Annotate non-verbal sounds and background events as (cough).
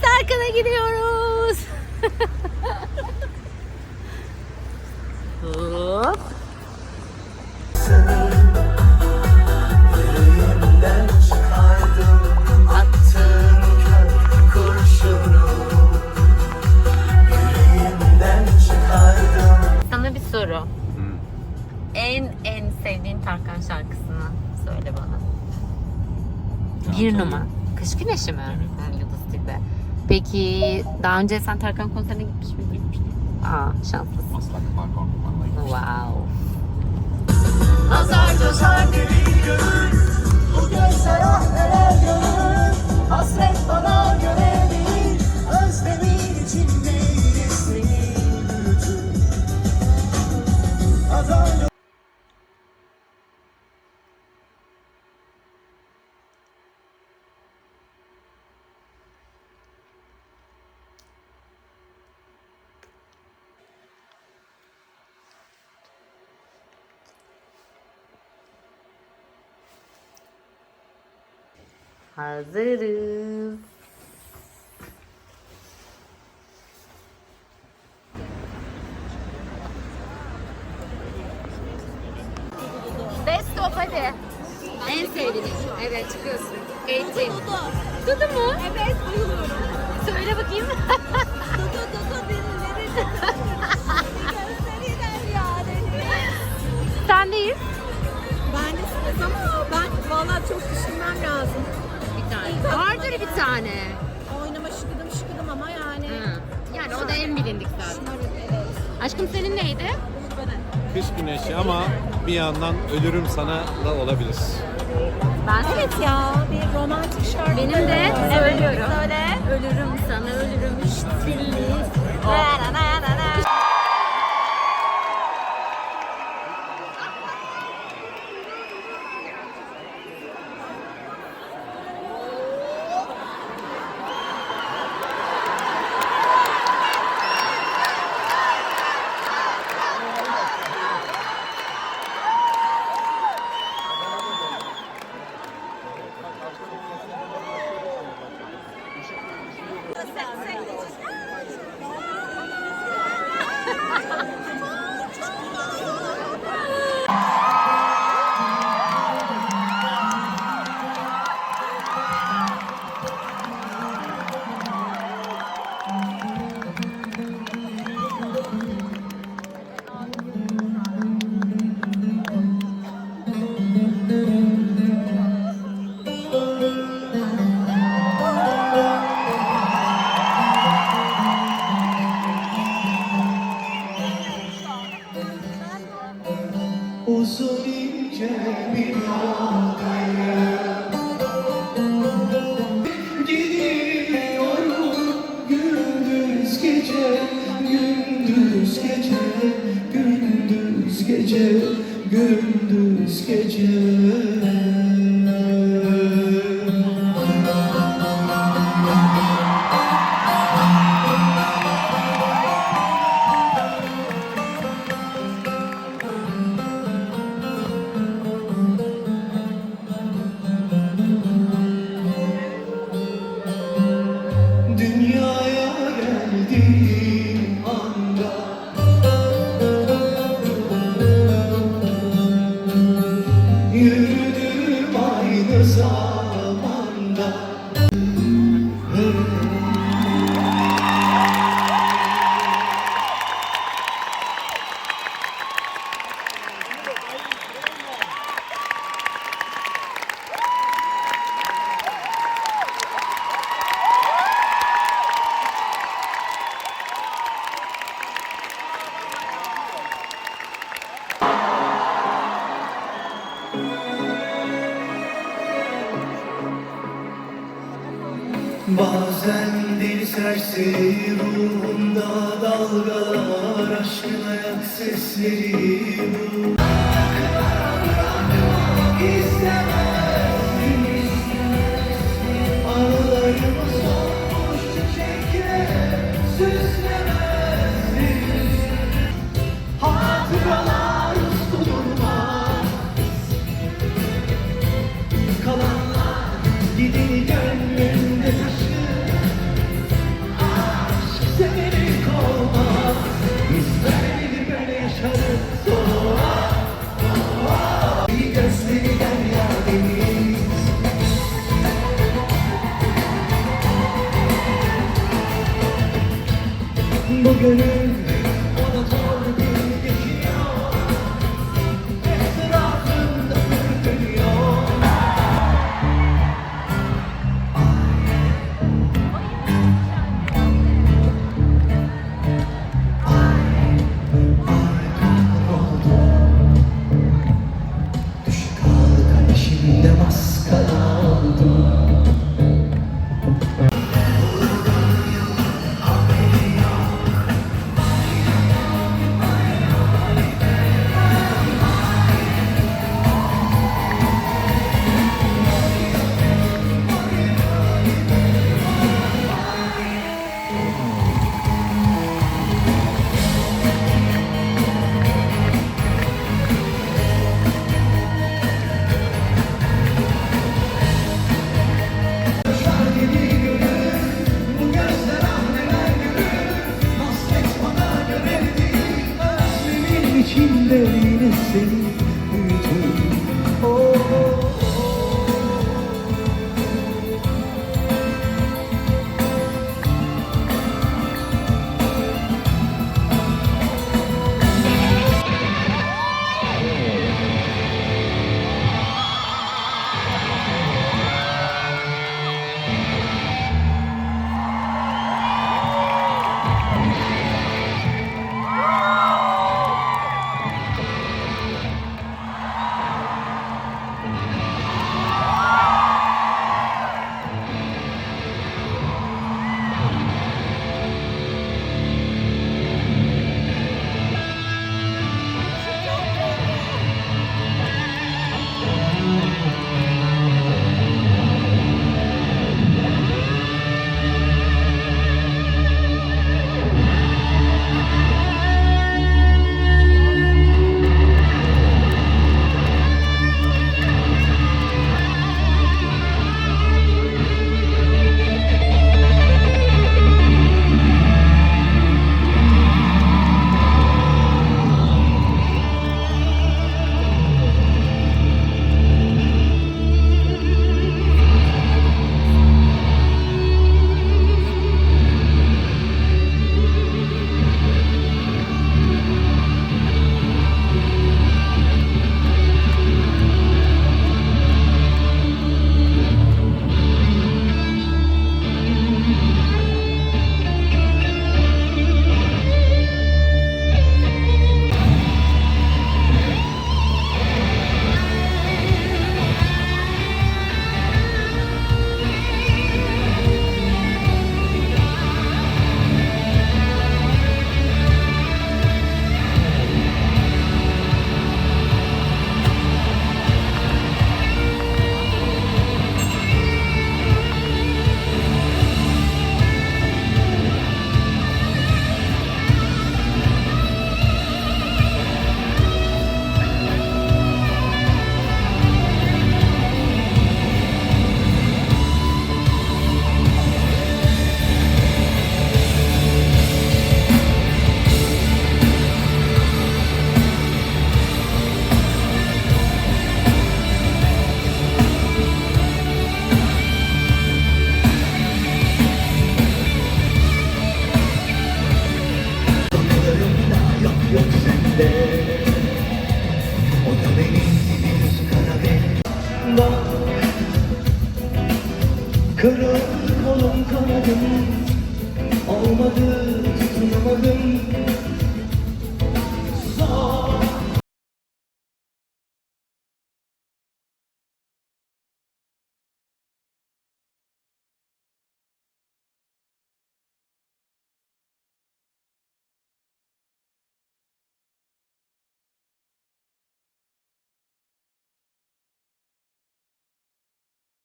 Serkan'a gidiyoruz. Hop. Sana bir soru. En en sevdiğin Tarkan şarkısını söyle bana. Bir numara. Kış güneşi mi? Tilbe. Peki daha önce sen Tarkan konserine gitmiş miydin? Aa şanslısın. Maslak Park Ormanı'na Wow. Nazar gözler deli gönül Bu gözler ah neler görür Hasret Hazırız. Best of hadi. En sevdiğin. Evet çıkıyorsun. Eğitim. Dudu mu? Evet duyuyorum. Söyle bakayım. (laughs) Dudu dudu dilleri Gözleri yani. Sendeyiz. Ben ama ben valla çok düşünmem lazım. Tane. Vardır bir tane. Oynama şıkıdım şıkıdım ama yani. Hı. Yani o da en bilindik zaten. Evet. Aşkım senin neydi? Kış güneşi ama bir yandan ölürüm sana da olabilir. Ben Evet ya bir romantik şarkı. Benim de söylüyorum. Söyle. Ölürüm sana ölürüm işte dilli. Na, na, na. Yeah. Gece Gündüz gece your song. Serseri ruhumda dalgalar Aşkın ayak sesleri. Bu Anılarımız o Yine seni büyütür oh, day.